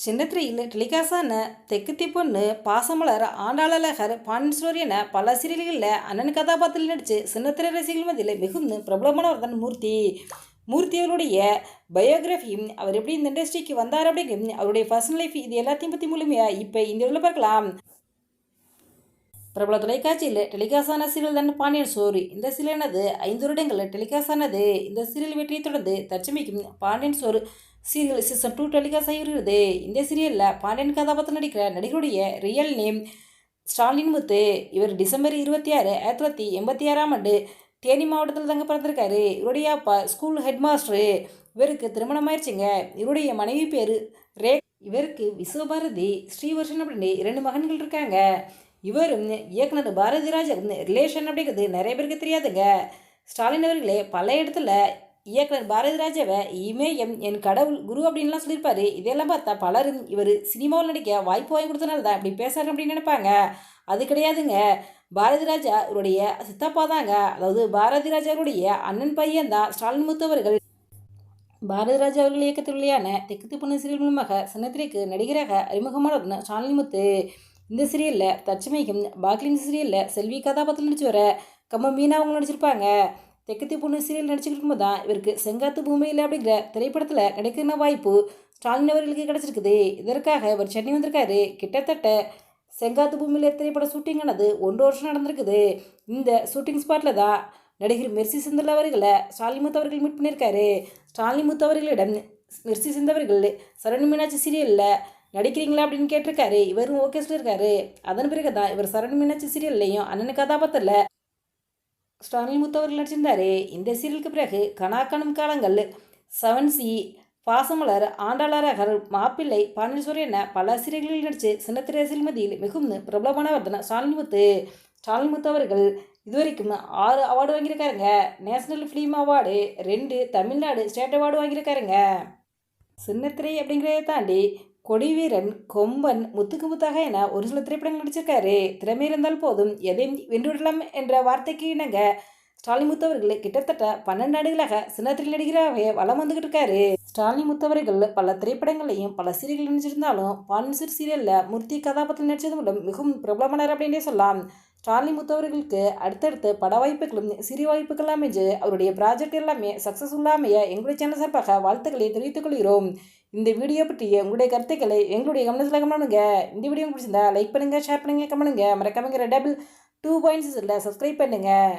சின்னத்திரையில் டெலிகாஸான தெக்குத்தி பொண்ணு பாசமலர் ஆண்டாளழகர் பாண்டீஸ்வரி என பல சீரியல்களில் அண்ணன் கதாபாத்திரத்தில் நடித்து சின்னத்திரை ரசிகர்கள் மத்தியில் மிகுந்த பிரபலமானவர் தான் மூர்த்தி. மூர்த்தி அவருடைய பயோகிராஃபியும் அவர் எப்படி இந்த இண்டஸ்ட்ரிக்கு வந்தார் அப்படிங்கும் அவருடைய பர்சனல் லைஃப் இது எல்லாத்தையும் பற்றி முழுமையாக இப்போ இந்த உள்ள பார்க்கலாம். பிரபல தொலைக்காட்சியில் டெலிகாஸ்ட் சீரியல் தான் பாண்டியன் சோறு இந்த சீரியலானது ஐந்து வருடங்களில் டெலிகாஸ்ட் ஆனது இந்த சீரியல் வெற்றியை தொடர்ந்து தற்சமைக்கும் பாண்டியன் சோறு சீரியல் சீசன் டூ டெலிகாஸ்ட் ஆகிவிடுகிறது இந்த சீரியலில் பாண்டியன் கதாபாத்திரம் நடிக்கிற நடிகருடைய ரியல் நேம் ஸ்டாலின் முத்து. இவர் டிசம்பர் இருபத்தி ஆறு ஆயிரத்தி தொள்ளாயிரத்தி எண்பத்தி ஆறாம் ஆண்டு தேனி மாவட்டத்தில் தங்க பிறந்திருக்காரு. இவருடைய அப்பா ஸ்கூல் ஹெட்மாஸ்டரு இவருக்கு திருமணம் ஆயிடுச்சுங்க. இவருடைய மனைவி பேர் ரே இவருக்கு விஸ்வபாரதி ஸ்ரீவர்ஷன் அப்படின்னு இரண்டு மகன்கள் இருக்காங்க. இவரும் இயக்குனர் பாரதிராஜன் ரிலேஷன் அப்படிங்கிறது நிறைய பேருக்கு தெரியாதுங்க. ஸ்டாலின் அவர்களே பல இடத்துல இயக்குனர் பாரதிராஜாவை இமேயம் என் கடவுள் குரு அப்படின்லாம் சொல்லியிருப்பாரு. இதெல்லாம் பார்த்தா பலரும் இவர் சினிமாவில் நடிக்க வாய்ப்பு வாங்கி கொடுத்தனால தான் இப்படி பேசுகிறார் அப்படின்னு நினைப்பாங்க. அது கிடையாதுங்க. பாரதிராஜா இவருடைய சித்தப்பா தாங்க. அதாவது பாரதிராஜாவுடைய அண்ணன் பையன் தான் ஸ்டாலின் முத்தவர்கள். பாரதிராஜா அவர்கள் இயக்கத்தில் வெளியான தெக்குத்து பொண்ணு சீரியல் மூலமாக சின்னத்திரைக்கு நடிகராக அறிமுகமானவர் ஸ்டாலின் முத்து. இந்த சீரியலில் தச்சமைக்கும் பாக்லின் சீரியலில் செல்வி கதாபாத்திரம் நடிச்சு வர கம்ம மீனா அவங்க நடிச்சிருப்பாங்க. தெக்கத்தி பொண்ணு சீரியல் நடிச்சுக்கிட்டு தான் இவருக்கு செங்காத்து பூமியில் அப்படிங்கிற திரைப்படத்தில் கிடைக்கிற வாய்ப்பு ஸ்டாலின் அவர்களுக்கு கிடச்சிருக்குது. இதற்காக இவர் சென்னை வந்திருக்காரு. கிட்டத்தட்ட செங்காத்து பூமியில் திரைப்பட ஷூட்டிங்கானது ஒன்று வருஷம் நடந்திருக்குது. இந்த ஷூட்டிங் ஸ்பாட்டில் தான் நடிகர் மெர்சி செந்தில் அவர்களை ஸ்டாலிமுத்து அவர்கள் மீட் பண்ணியிருக்காரு. ஸ்டாலிமுத்து அவர்களிடம் மெர்சி செந்தவர்கள் சரண் மீனாட்சி சீரியலில் நடிக்கிறீங்களா அப்படின்னு கேட்டிருக்காரு. இவரும் ஓகே சொல்லியிருக்காரு. அதன் பிறகு தான் இவர் சரண் மீனாட்சி சீரியல்லையும் அண்ணன் கதாபாத்திரத்தில் ஸ்டாலின் முத்தவர்கள் நடிச்சிருந்தாரே. இந்த சீரியலுக்கு பிறகு கணாக்கணும் காலங்கள். செவன் சி பாசமலர் ஆண்டாளரகர் மாப்பிள்ளை பாண்டீஸ்வரர் என பல சீரியல்களில் நடித்து சின்னத்திரை மதியில் மிகுந்த பிரபலமானவர் தான் ஸ்டாலின் முத்து. ஸ்டாலின் முத்து அவர்கள் இதுவரைக்கும் ஆறு அவார்டு வாங்கியிருக்காருங்க. நேஷனல் ஃபிலிம் அவார்டு ரெண்டு தமிழ்நாடு ஸ்டேட் அவார்டு வாங்கியிருக்காருங்க. சின்னத்திரை அப்படிங்கிறத தாண்டி கொடிவீரன் கொம்பன் முத்துக்கு முத்தாக என ஒரு சில திரைப்படங்கள் நடிச்சிருக்காரு. திறமை இருந்தால் போதும். எதையும் வென்றுவிடலாம் என்ற வார்த்தைக்கு இணங்க ஸ்டாலின் முத்தவர்கள் கிட்டத்தட்ட பன்னெண்டு ஆண்டுகளாக சின்னத்தில் நடிகராகவே வளம் வந்துகிட்டு இருக்காரு. ஸ்டாலின் முத்தவர்கள் பல திரைப்படங்களையும் பல சீரியல்கள் நடிச்சிருந்தாலும் பான்சிர் சீரியலில் மூர்த்தி கதாபாத்திரம் நடித்தது மூலம் மிகவும் பிரபலமானார் அப்படின்னே சொல்லலாம். ஸ்டாலின் முத்தவர்களுக்கு அடுத்தடுத்து பட வாய்ப்புகளும் சிறிய வாய்ப்புகள் அமைஞ்சு அவருடைய ப்ராஜெக்ட் எல்லாமே சக்ஸஸ்ஃபுல்லாக அமைய எங்களுடைய சேனல் சார்பாக வாழ்த்துக்களை தெரிவித்துக் கொள்கிறோம். இந்த வீடியோ பற்றிய உங்களுடைய கருத்துக்களை எங்களுடைய கவனத்தில் கமனுங்க இந்த வீடியோ பிடிச்சிருந்தா லைக் பண்ணுங்கள் ஷேர் பண்ணுங்கள் கமெண்ட்டுங்க மறக்காமங்க டபுள் டூ பாயிண்ட்ஸ் இல்லை சப்ஸ்கிரைப் பண்ணுங்கள்